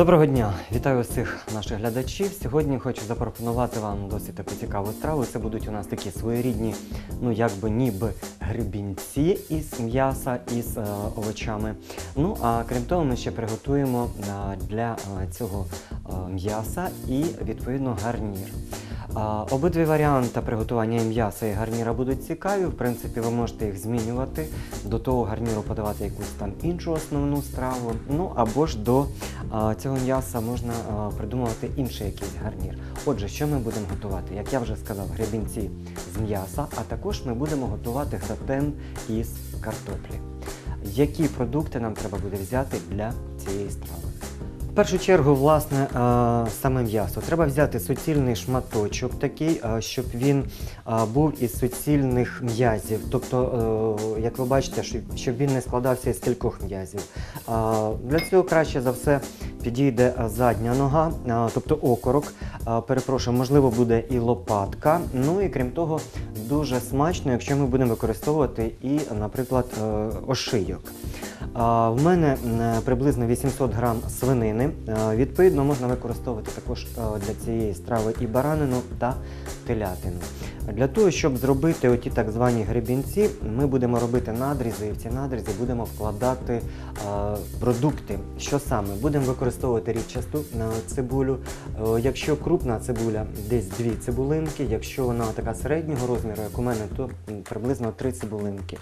Доброго дня! Вітаю всіх наших глядачів. Сьогодні хочу запропонувати вам досить таку цікаву страву. Це будуть у нас такі своєрідні, ну якби ніби грибінці із м'яса із е, овочами. Ну а крім того, ми ще приготуємо е, для е, цього е, м'яса і відповідно гарнір. Обидві варіанти приготування м'яса і гарніра будуть цікаві. В принципі, ви можете їх змінювати. До того гарніру подавати якусь там іншу основну страву. Ну або ж до цього м'яса можна придумувати інший якийсь гарнір. Отже, що ми будемо готувати? Як я вже сказав, гребінці з м'яса, а також ми будемо готувати гратен із картоплі. Які продукти нам треба буде взяти для цієї страви? Першу чергу, власне, е, саме м'ясо. Треба взяти суцільний шматочок такий, е, щоб він е, був із суцільних м'язів. Тобто, як ви бачите, щоб- він не складався із кількох м'язів. Для цього краще за все підійде задня нога, тобто окорок. Перепрошую, можливо, буде і лопатка. Ну і крім того, дуже смачно, якщо ми будемо використовувати і, наприклад, ошийок. В мене приблизно 800 грам свинини. Відповідно, можна використовувати також для цієї страви і баранину та телятину. Для того, щоб зробити оті так звані гребінці, ми будемо робити надрізи, і в ці надрізи будемо вкладати а, продукти. Що саме? Будемо використовувати рідчасту цибулю. Е, Якщо крупна цибуля, десь дві цибулинки. Якщо вона така середнього розміру, як у мене, то приблизно три цибулинки.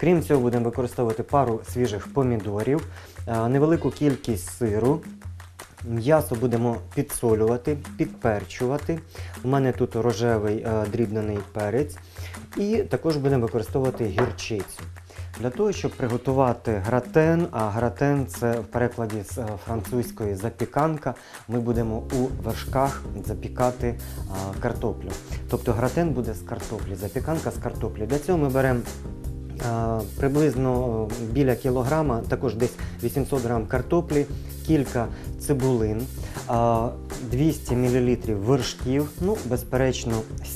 Крім цього, будемо використовувати пару свіжих помідорів, е, невелику кількість сиру. М'ясо будемо підсолювати, підперчувати. У мене тут рожевий е, дрібнений перець. І також будемо використовувати гірчицю. Для того, щоб приготувати гратен, а гратен це в перекладі з е, французької запіканка, ми будемо у вершках запікати е, картоплю. Тобто гратен буде з картоплі, запіканка з картоплі. Для цього ми беремо Приблизно е, біля кілограма, також десь 800 грам картоплі, кілька цибулин, е, 200 мл вершків, ну, безперечно,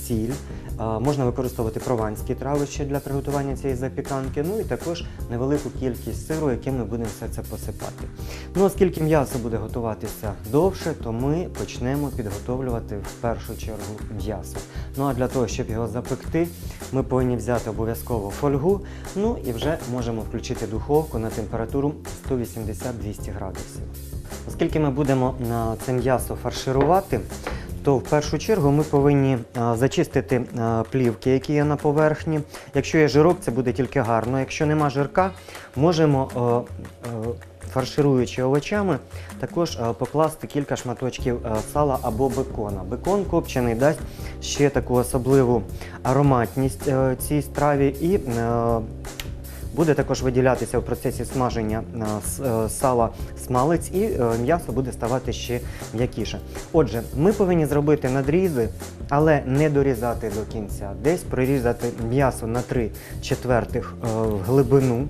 сіль. Е, Можна використовувати прованські трави ще для приготування цієї запіканки, ну і також невелику кількість сиру, яким ми будемо все це посипати. Ну, оскільки м'ясо буде готуватися довше, то ми почнемо підготовлювати в першу чергу м'ясо. Ну а для того, щоб його запекти, ми повинні взяти обов'язково фольгу, ну і вже можемо включити духовку на температуру 180-200 градусів. Оскільки ми будемо це м'ясо фарширувати, то в першу чергу ми повинні зачистити плівки, які є на поверхні. Якщо є жирок, це буде тільки гарно. Якщо нема жирка, можемо, фаршируючи овочами, також е, покласти кілька шматочків е, сала або бекона. Бекон копчений дасть ще таку особливу ароматність е, цій страві і Буде також виділятися в процесі смаження сала смалець і м'ясо буде ставати ще м'якіше. Отже, ми повинні зробити надрізи, але не дорізати до кінця. Десь прорізати м'ясо на 3 четвертих в глибину,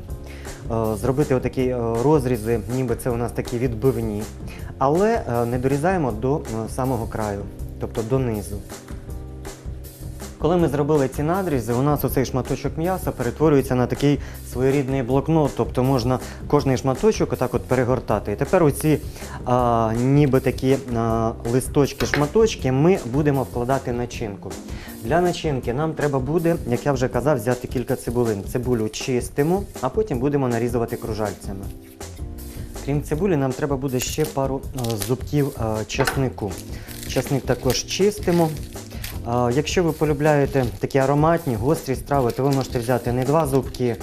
зробити отакі е, розрізи, ніби це у нас такі відбивні, але е, не дорізаємо до е, самого краю, тобто донизу. Коли ми зробили ці надрізи, у нас оцей шматочок м'яса перетворюється на такий своєрідний блокнот, тобто можна кожний шматочок отак от перегортати. І тепер оці а, ніби такі а, листочки, шматочки ми будемо вкладати начинку. Для начинки нам треба буде, як я вже казав, взяти кілька цибулин. Цибулю чистимо, а потім будемо нарізувати кружальцями. Крім цибулі, нам треба буде ще пару зубків часнику. Часник також чистимо. Е, Якщо ви полюбляєте такі ароматні, гострі страви, то ви можете взяти не два зубки,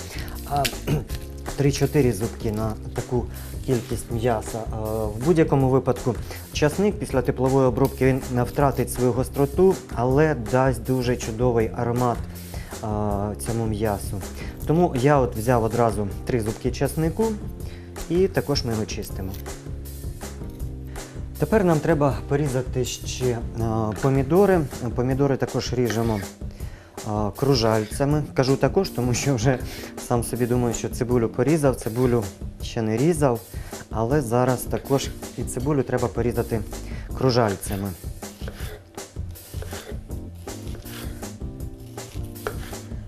а 3-4 зубки на таку кількість м'яса. Е, В будь-якому випадку часник після теплової обробки він не втратить свою гостроту, але дасть дуже чудовий аромат е, цьому м'ясу. Тому я от взяв одразу три зубки часнику і також ми його чистимо. Тепер нам треба порізати ще е, помідори. Помідори також ріжемо е, кружальцями. Кажу також, тому що вже сам собі думаю, що цибулю порізав, цибулю ще не різав, але зараз також і цибулю треба порізати кружальцями.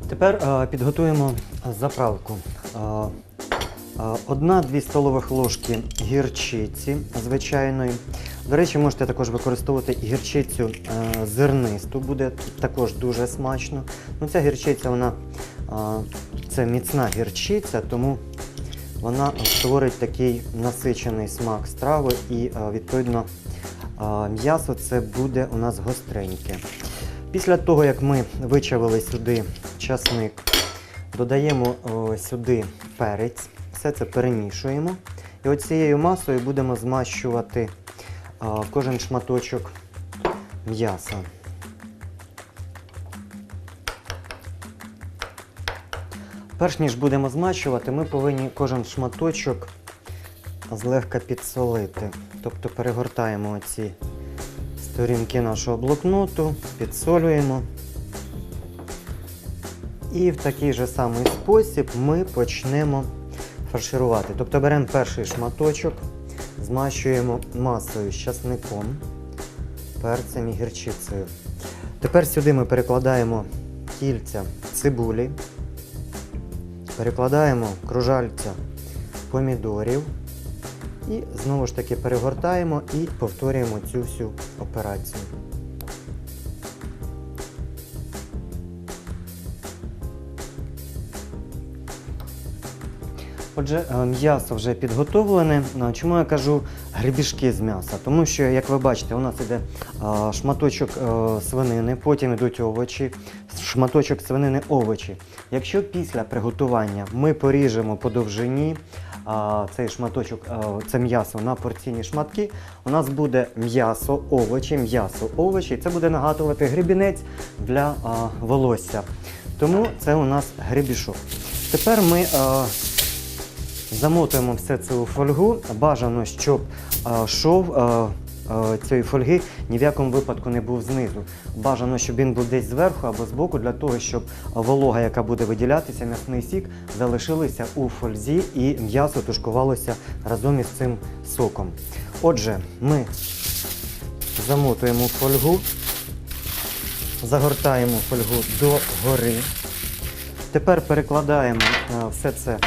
Тепер е, підготуємо заправку. Одна-дві столових ложки гірчиці звичайної. До речі, можете також використовувати гірчицю е, зернисту, буде також дуже смачно. Ну, ця гірчиця, вона це міцна гірчиця, тому вона створить такий насичений смак страви і, відповідно, м'ясо це буде у нас гостреньке. Після того, як ми вичавили сюди часник, додаємо сюди перець, все це перемішуємо. І оцією масою будемо змащувати а, кожен шматочок м'яса. Перш ніж будемо змащувати, ми повинні кожен шматочок злегка підсолити. Тобто перегортаємо оці сторінки нашого блокноту, підсолюємо. І в такий же самий спосіб ми почнемо фарширувати. Тобто беремо перший шматочок, змащуємо масою з часником, перцем і гірчицею. Тепер сюди ми перекладаємо кільця цибулі, перекладаємо кружальця помідорів і знову ж таки перегортаємо і повторюємо цю всю операцію. Отже, е, м'ясо вже підготовлене. Е, Чому я кажу гребішки з м'яса? Тому що, як ви бачите, у нас іде е, шматочок свинини, потім йдуть овочі, шматочок свинини овочі. Якщо після приготування ми поріжемо по довжині цей шматочок, це м'ясо на порційні шматки, у нас буде м'ясо, овочі, м'ясо, овочі. Це буде нагадувати гребінець для волосся. Тому це у нас гребішок. Тепер ми. Замотуємо все це у фольгу. Бажано, щоб е, шов е, е, цієї фольги ні в якому випадку не був знизу. Бажано, щоб він був десь зверху або збоку, для того, щоб волога, яка буде виділятися, м'ясний сік, залишилася у фользі і м'ясо тушкувалося разом із цим соком. Отже, ми замотуємо фольгу, загортаємо фольгу до гори. Тепер перекладаємо все це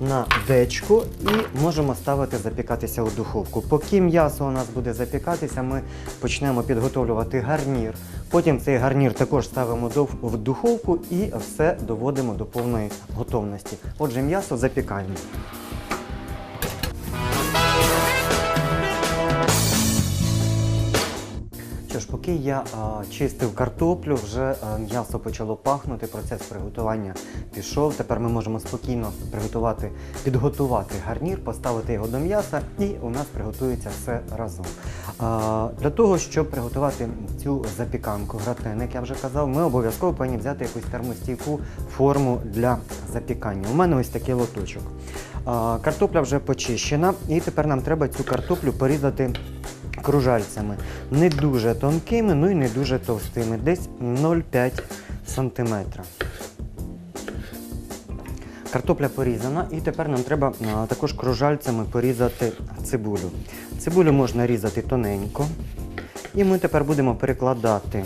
на дечку і можемо ставити запікатися у духовку. Поки м'ясо у нас буде запікатися, ми почнемо підготовлювати гарнір. Потім цей гарнір також ставимо в духовку і все доводимо до повної готовності. Отже, м'ясо запікаємо. Що ж, поки я а, чистив картоплю, вже а, м'ясо почало пахнути, процес приготування пішов. Тепер ми можемо спокійно приготувати, підготувати гарнір, поставити його до м'яса, і у нас приготується все разом. А, для того, щоб приготувати цю запіканку, гратен, як я вже казав, ми обов'язково повинні взяти якусь термостійку форму для запікання. У мене ось такий лоточок. А, картопля вже почищена, і тепер нам треба цю картоплю порізати кружальцями. Не дуже тонкими, ну і не дуже товстими, десь 0,5 см. Картопля порізана, і тепер нам треба також кружальцями порізати цибулю. Цибулю можна різати тоненько. І ми тепер будемо перекладати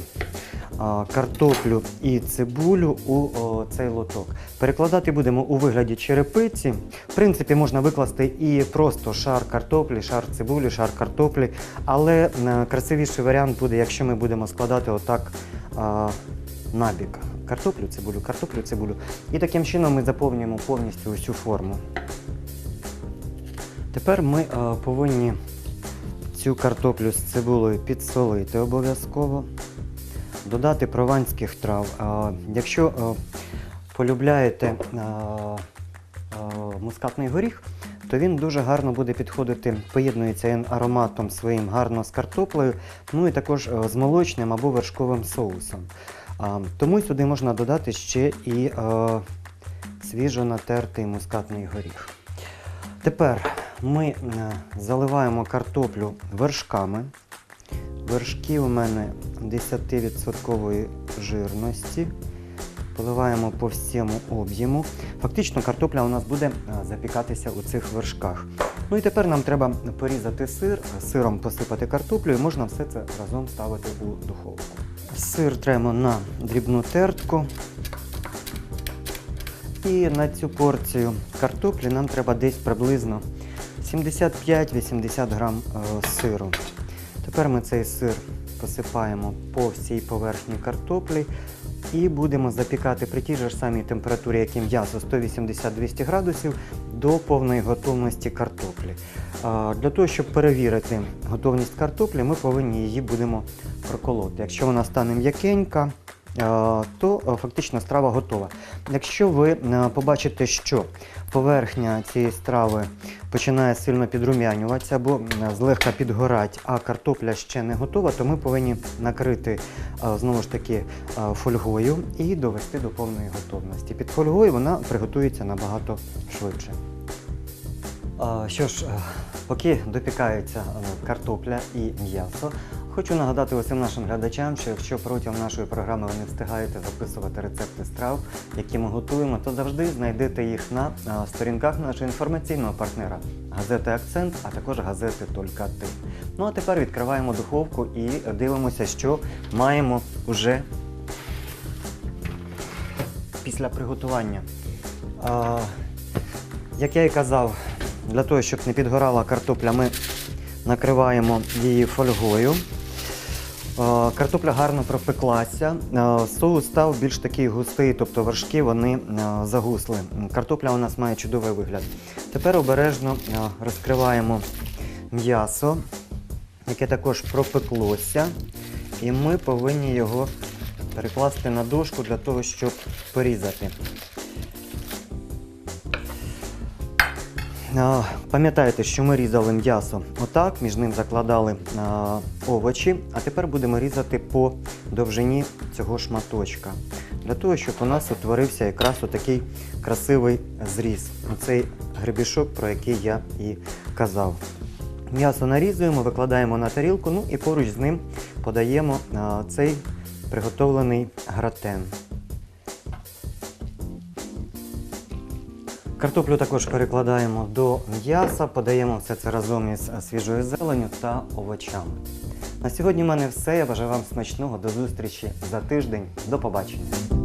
картоплю і цибулю у цей лоток. Перекладати будемо у вигляді черепиці. В принципі, можна викласти і просто шар картоплі, шар цибулі, шар картоплі. Але е, красивіший варіант буде, якщо ми будемо складати отак набік. Картоплю, цибулю, картоплю, цибулю. І таким чином ми заповнюємо повністю усю форму. Тепер ми е, повинні цю картоплю з цибулею підсолити обов'язково, додати прованських трав. Якщо е, полюбляєте е, е, мускатний горіх, то він дуже гарно буде підходити, поєднується він ароматом своїм гарно з картоплею, ну і також з молочним або вершковим соусом. Тому сюди можна додати ще і свіжо натертий мускатний горіх. Тепер ми заливаємо картоплю вершками. Вершки у мене 10% жирності. Поливаємо по всьому об'єму. Фактично картопля у нас буде е, запікатися у цих вершках. Ну і тепер нам треба порізати сир, сиром посипати картоплю і можна все це разом ставити у духовку. Сир тремо на дрібну тертку. І на цю порцію картоплі нам треба десь приблизно 75-80 грам е, сиру. Тепер ми цей сир посипаємо по всій поверхні картоплі і будемо запікати при тій же ж самій температурі, як і м'ясо 180-200 градусів до повної готовності картоплі. Для того, щоб перевірити готовність картоплі, ми повинні її будемо проколоти. Якщо вона стане м'якенька, то фактично страва готова. Якщо ви побачите, що поверхня цієї страви починає сильно підрумянюватися або злегка підгорати, а картопля ще не готова, то ми повинні накрити знову ж таки фольгою і довести до повної готовності. Під фольгою вона приготується набагато швидше. Що ж, е, поки допікається е, картопля і м'ясо, хочу нагадати усім нашим глядачам, що якщо протягом нашої програми ви не встигаєте записувати рецепти страв, які ми готуємо, то завжди знайдете їх на сторінках нашого інформаційного партнера газети Акцент, а також газети Тільки ти. Ну а тепер відкриваємо духовку і дивимося, що маємо уже після приготування. А, як я і казав, для того, щоб не підгорала картопля, ми накриваємо її фольгою. Е, Картопля гарно пропеклася, Е, соус став більш такий густий, тобто вершки вони е, загусли. Картопля у нас має чудовий вигляд. Тепер обережно розкриваємо м'ясо, яке також пропеклося, і ми повинні його перекласти на дошку для того, щоб порізати. Пам'ятаєте, що ми різали м'ясо отак, між ним закладали овочі, а тепер будемо різати по довжині цього шматочка. Для того, щоб у нас утворився якраз отакий красивий зріз. Оцей гребішок, про який я і казав. М'ясо нарізуємо, викладаємо на тарілку, ну і поруч з ним подаємо цей приготовлений гратен. Картоплю також перекладаємо до м'яса, подаємо все це разом із свіжою зеленю та овочами. На сьогодні в мене все. Я бажаю вам смачного. До зустрічі за тиждень. До побачення.